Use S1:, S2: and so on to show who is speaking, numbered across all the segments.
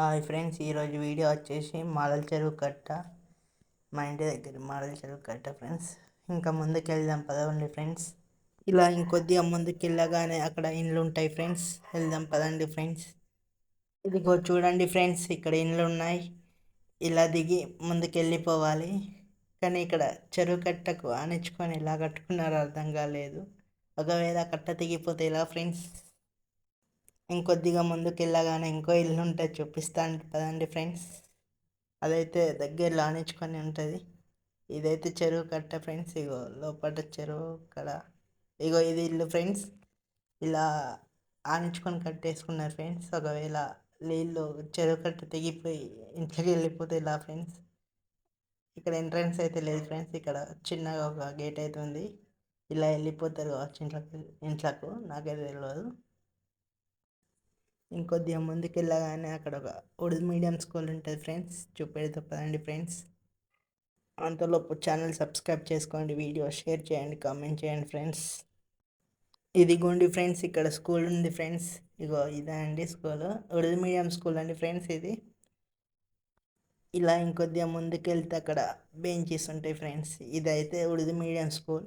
S1: Hi friends ఈరోజు video వచ్చేసి మాడల చెరువు కట్ట మా ఇంటి దగ్గర మాడల చెరువు కట్ట ఫ్రెండ్స్. ఇంకా ముందుకు వెళ్దాం పదవండి ఫ్రెండ్స్. ఇలా ఇంకొద్దిగా ముందుకు వెళ్ళగానే అక్కడ ఇండ్లు ఉంటాయి ఫ్రెండ్స్. వెళ్దాం పదండి ఫ్రెండ్స్. ఇదిగో చూడండి ఫ్రెండ్స్ ఇక్కడ ఇండ్లు ఉన్నాయి. ఇలా దిగి ముందుకు వెళ్ళిపోవాలి కానీ ఇక్కడ చెరువు కట్టకు ఆనించుకొని ఎలా కట్టుకున్నారో అర్థం కాలేదు. ఒకవేళ కట్ట తెగిపోతే ఇలా ఫ్రెండ్స్? ఇంకొద్దిగా ముందుకు వెళ్ళగానే ఇంకో ఇల్లు ఉంటుంది చూపిస్తాను పదండి ఫ్రెండ్స్. అదైతే దగ్గరలో ఆనించుకొని ఉంటుంది. ఇదైతే చెరువు కట్ట ఫ్రెండ్స్ ఇగో లోపల చెరువు కడ. ఇగో ఇది ఇల్లు ఫ్రెండ్స్. ఇలా ఆనించుకొని కట్టేసుకున్నారు ఫ్రెండ్స్. ఒకవేళ నీళ్ళు చెరువు కట్ట తెగిపోయి ఇంట్లోకి వెళ్ళిపోతే ఇలా ఫ్రెండ్స్? ఇక్కడ ఎంట్రన్స్ అయితే లేదు ఫ్రెండ్స్. ఇక్కడ చిన్నగా ఒక గేట్ అయితే ఉంది. ఇలా వెళ్ళిపోతారు కావచ్చు ఇంట్లోకి ఇంట్లోకి. నాకైతే తెలియదు ఇంకొద్దిగా ముందుకు వెళ్ళగానే అక్కడ ఒక ఉర్దూ మీడియం స్కూల్ ఉంటుంది ఫ్రెండ్స్. చూపేది తప్పదండి ఫ్రెండ్స్. అంతలోపు ఛానల్ సబ్స్క్రైబ్ చేసుకోండి వీడియో షేర్ చేయండి కామెంట్ చేయండి ఫ్రెండ్స్. ఇదిగోండి ఫ్రెండ్స్ ఇక్కడ స్కూల్ ఉంది ఫ్రెండ్స్. ఇగో ఇదే అండి స్కూల్. ఉర్దూ మీడియం స్కూల్ అండి ఫ్రెండ్స్ ఇది. ఇలా ఇంకొద్దిగా ముందుకు వెళ్తే అక్కడ బెంచెస్ ఉంటాయి ఫ్రెండ్స్. ఇదైతే ఉర్దూ మీడియం స్కూల్.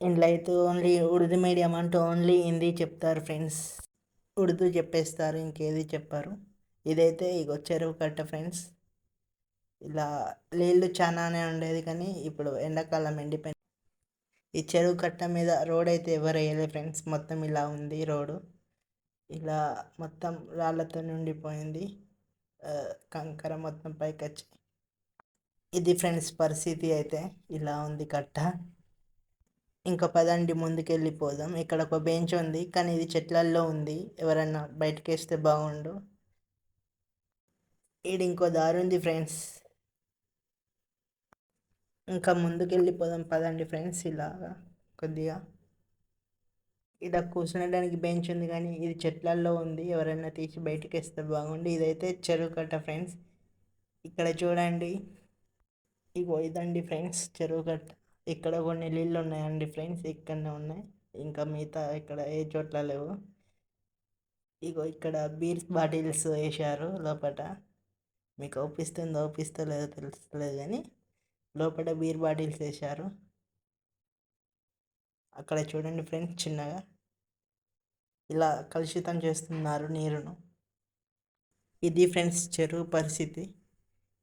S1: ఇంట్లో అయితే ఓన్లీ ఉర్దూ మీడియం అంటే ఓన్లీ హిందీ చెప్తారు ఫ్రెండ్స్. ఉర్దూ చెప్పేస్తారు ఇంకేది చెప్పారు. ఇదైతే ఇగో చెరువు కట్ట ఫ్రెండ్స్. ఇలా నీళ్ళు చాలానే ఉండేది కానీ ఇప్పుడు ఎండాకాలం ఎండిపోయింది. ఈ చెరువు కట్ట మీద రోడ్ అయితే ఎవరు వేయలేదు ఫ్రెండ్స్. మొత్తం ఇలా ఉంది రోడ్డు. ఇలా మొత్తం రాళ్ళతో ఉండిపోయింది కంకర మొత్తం పైకి వచ్చి ఇది ఫ్రెండ్స్ పరిస్థితి అయితే ఇలా ఉంది కట్ట. ఇంకా పదండి ముందుకెళ్ళిపోదాం. ఇక్కడ ఒక బెంచ్ ఉంది కానీ ఇది చెట్లల్లో ఉంది. ఎవరన్నా బయటకు వేస్తే బాగుండు. ఈడు ఇంకో దారి ఉంది ఫ్రెండ్స్. ఇంకా ముందుకెళ్ళిపోదాం పదండి ఫ్రెండ్స్ ఇలాగా కొద్దిగా. ఇక్కడ కూర్చునడానికి బెంచ్ ఉంది కానీ ఇది చెట్లల్లో ఉంది. ఎవరైనా తీసి బయటకు వేస్తే బాగుండు. ఇదైతే చెరువు కట్ట ఫ్రెండ్స్. ఇక్కడ చూడండి. ఇగో ఇదండి ఫ్రెండ్స్ చెరువు కట్ట. ఇక్కడ కొన్ని నీళ్ళు ఉన్నాయండి ఫ్రెండ్స్ ఇక్కడనే ఉన్నాయి. ఇంకా మిగతా ఇక్కడ ఏ చోట్ల లేవు. ఇగో ఇక్కడ బీర్స్ బాటిల్స్ వేశారు లోపల మీకు ఓపిస్తుందో ఓపిస్తలేదో తెలుస్తలేదు కానీ లోపల బీర్ బాటిల్స్ వేశారు. అక్కడ చూడండి ఫ్రెండ్స్ చిన్నగా. ఇలా కలుషితం చేస్తున్నారు నీరును. ఇది ఫ్రెండ్స్ చెరువు పరిస్థితి.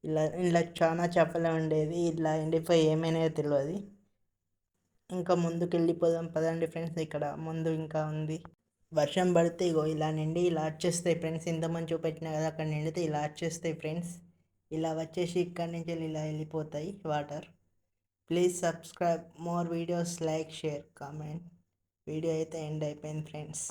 S1: ఇలా ఇలా చాలా చెప్పలే ఉండేది ఇలా ఎండిపోయి ఏమైనా తెలియదు ఇంకా ముందుకు వెళ్ళిపోదాం పదండి ఫ్రెండ్స్ ఇక్కడ. ముందు ఇంకా ఉంది. వర్షం పడితే ఇగో ఇలా నిండి ఇలా వచ్చేస్తాయి ఫ్రెండ్స్. ఇంతమంది చూపెట్టినా కదా అక్కడ నిండితే ఇలా వచ్చేస్తాయి ఫ్రెండ్స్. ఇలా వచ్చేసి ఇక్కడి నుంచి ఇలా వెళ్ళిపోతాయి water. Please subscribe more videos. Like share comment. Video అయితే ఎండ్ అయిపోయింది ఫ్రెండ్స్.